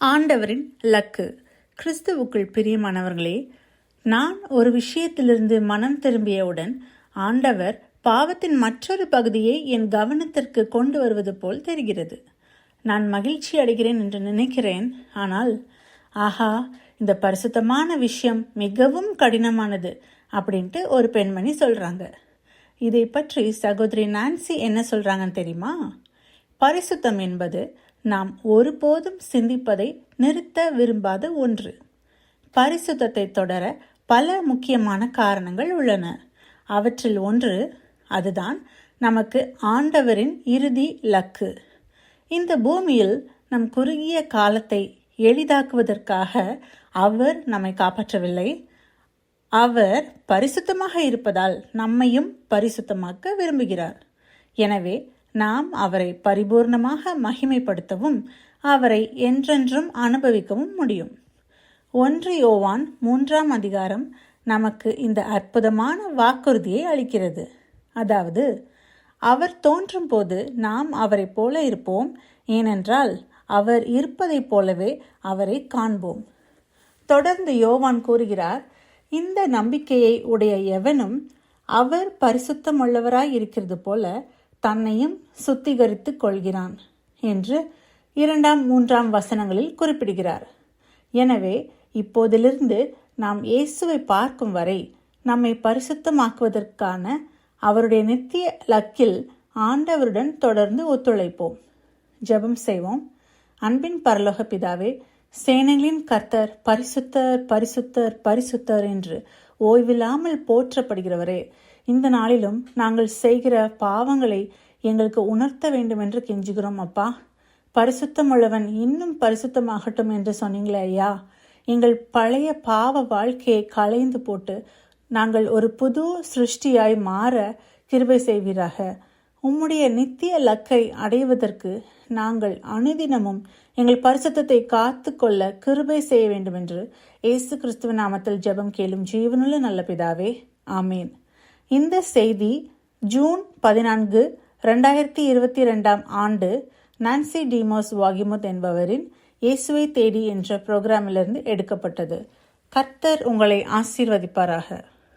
ஆண்டவரின் லக்கு. கிறிஸ்துவுக்குள் பிரியமானவர்களே நான் ஒரு விஷயத்திலிருந்து மனம் திரும்பியவுடன் ஆண்டவர் பாவத்தின் மற்றொரு பகுதியை என் கவனத்திற்கு கொண்டு வருவது போல் தெரிகிறது. நான் மகிழ்ச்சி அடைகிறேன் என்று நினைக்கிறேன். ஆனால் ஆஹா இந்த பரிசுத்தமான விஷயம் மிகவும் கடினமானது அப்படின்ட்டு ஒரு பெண்மணி சொல்றாங்க. இதை பற்றி சகோதரி நான்சி என்ன சொல்றாங்கன்னு தெரியுமா? பரிசுத்தம் என்பது நாம் ஒருபோதும் சிந்திப்பதை நிறுத்த விரும்பாத ஒன்று. பரிசுத்தத்தை தொடர பல முக்கியமான காரணங்கள் உள்ளன. அவற்றில் ஒன்று அதுதான் நமக்கு ஆண்டவரின் இறுதி லக்கு. இந்த பூமியில் நம் குறுகிய காலத்தை எளிதாக்குவதற்காக அவர் நம்மை காப்பாற்றவில்லை. அவர் பரிசுத்தமாக இருப்பதால் நம்மையும் பரிசுத்தமாக்க விரும்புகிறார். எனவே நாம் அவரை பரிபூர்ணமாக மகிமைப்படுத்தவும் அவரை என்றென்றும் அனுபவிக்கவும் முடியும். ஒன்று யோவான் மூன்றாம் அதிகாரம் நமக்கு இந்த அற்புதமான வாக்குறுதியை அளிக்கிறது. அதாவது அவர் தோன்றும் போது நாம் அவரை போல இருப்போம் ஏனென்றால் அவர் இருப்பதைப் போலவே அவரை காண்போம். தொடர்ந்து யோவான் கூறுகிறார் இந்த நம்பிக்கையை உடைய எவனும் அவர் பரிசுத்தமுள்ளவராய் இருக்கிறது போல தன்னையும் சுத்திகரித்துக் கொள்கிறான் என்று இரண்டாம் மூன்றாம் வசனங்களில் குறிப்பிடுகிறார். எனவே இப்போதிலிருந்து நாம் இயேசுவை பார்க்கும் வரை நம்மை பரிசுத்தமாக்குவதற்கான அவருடைய நித்திய லக்கில் ஆண்டவருடன் தொடர்ந்து ஒத்துழைப்போம். ஜெபம் செய்வோம். அன்பின் பரலோக பிதாவே சேனைகளின் கர்த்தர் பரிசுத்தர் பரிசுத்தர் பரிசுத்தர் என்று ஓய்வில்லாமல் போற்றப்படுகிறவரே. இந்த நாளிலும் நாங்கள் செய்கிற பாவங்களை எங்களுக்கு உணர்த்த வேண்டும் என்று கெஞ்சுகிறோம் அப்பா. பரிசுத்தமுள்ளவன் இன்னும் பரிசுத்தமாகட்டும் என்று சொன்னீங்களே ஐயா. எங்கள் பழைய பாவ வாழ்க்கையை களைந்து போட்டு நாங்கள் ஒரு புது சிருஷ்டியாய் மாற கிருபை செய்வீராக. உம்முடைய நித்திய லக்கை அடைவதற்கு நாங்கள் அனுதினமும் எங்கள் பரிசுத்தத்தை காத்து கொள்ள கிருபை செய்ய வேண்டும் என்று இயேசு கிறிஸ்துவ நாமத்தில் ஜெபம் கேளும் ஜீவனுள்ள நல்ல பிதாவே ஆமீன். இந்த செய்தி ஜூன் பதினான்கு ரெண்டாயிரத்தி இருபத்தி ரெண்டாம் ஆண்டு நான்சி டிமோஸ் வாகிமுத் என்பவரின் இயேசுவை தேடி என்ற புரோகிராமிலிருந்து எடுக்கப்பட்டது. கர்த்தர் உங்களை ஆசீர்வதிப்பாராக.